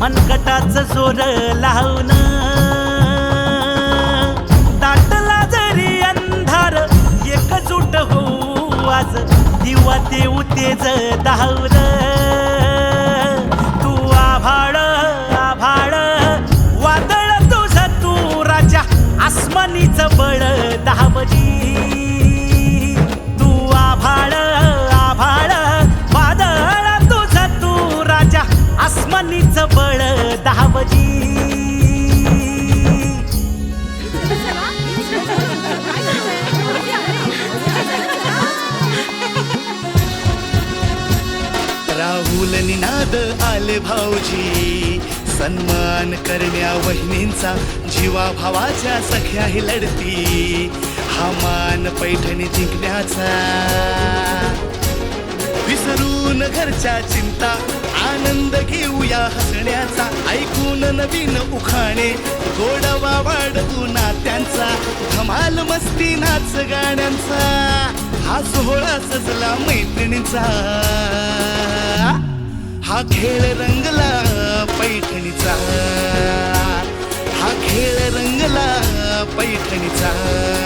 मनकटाच मनगटाच जोर लावून. दाटला जरी अंधार एकजूट होऊ आज दिवा देऊ तेज धावलं आसमानीच बळ दाबजी राहुल निनाद आले भाऊजी. सन्मान करण्या वहिनींचा जीवा भावाच्या सख्याही लढती. हा मान पैठणी जिंकण्याचा. विसरून घरच्या चिंता आनंद घेऊया हसण्याचा. ऐकून नवीन उखाणे. गोडवा वाढवू नात्यांचा. धमाल मस्ती नाच गाण्यांचा. हा सोहळा सजला मैत्रिणीचा. हा खेळ रंगला पैठणीचा. हा खेळ रंगला पैठणीचा.